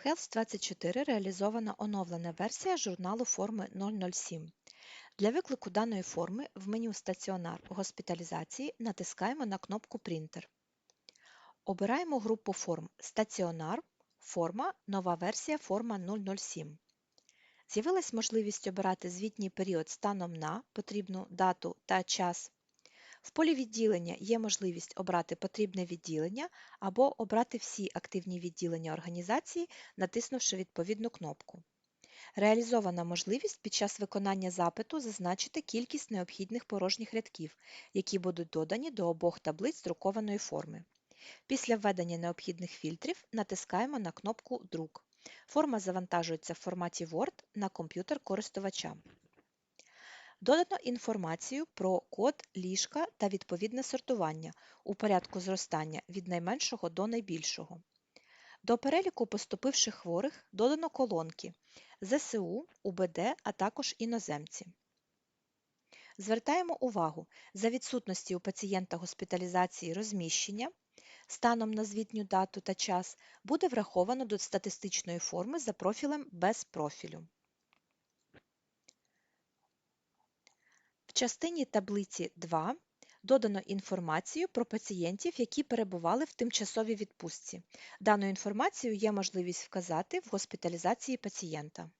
В Health24 реалізована оновлена версія журналу форми 007. Для виклику даної форми в меню Стаціонар госпіталізації натискаємо на кнопку Принтер. Обираємо групу форм Стаціонар, форма, нова версія форма 007. З'явилась можливість обирати звітній період станом на потрібну дату та час. В полі відділення є можливість обрати потрібне відділення або обрати всі активні відділення організації, натиснувши відповідну кнопку. Реалізована можливість під час виконання запиту зазначити кількість необхідних порожніх рядків, які будуть додані до обох таблиць друкованої форми. Після введення необхідних фільтрів натискаємо на кнопку Друк. Форма завантажується в форматі Word на комп'ютер користувача. Додано інформацію про код ліжка та відповідне сортування у порядку зростання від найменшого до найбільшого. До переліку поступивших хворих додано колонки ЗСУ, УБД, а також іноземці. Звертаємо увагу, за відсутності у пацієнта госпіталізації розміщення, станом на звітню дату та час буде враховано до статистичної форми за профілем без профілю. Частині таблиці 2 додано інформацію про пацієнтів, які перебували в тимчасовій відпустці. Дану інформацію є можливість вказати в госпіталізації пацієнта.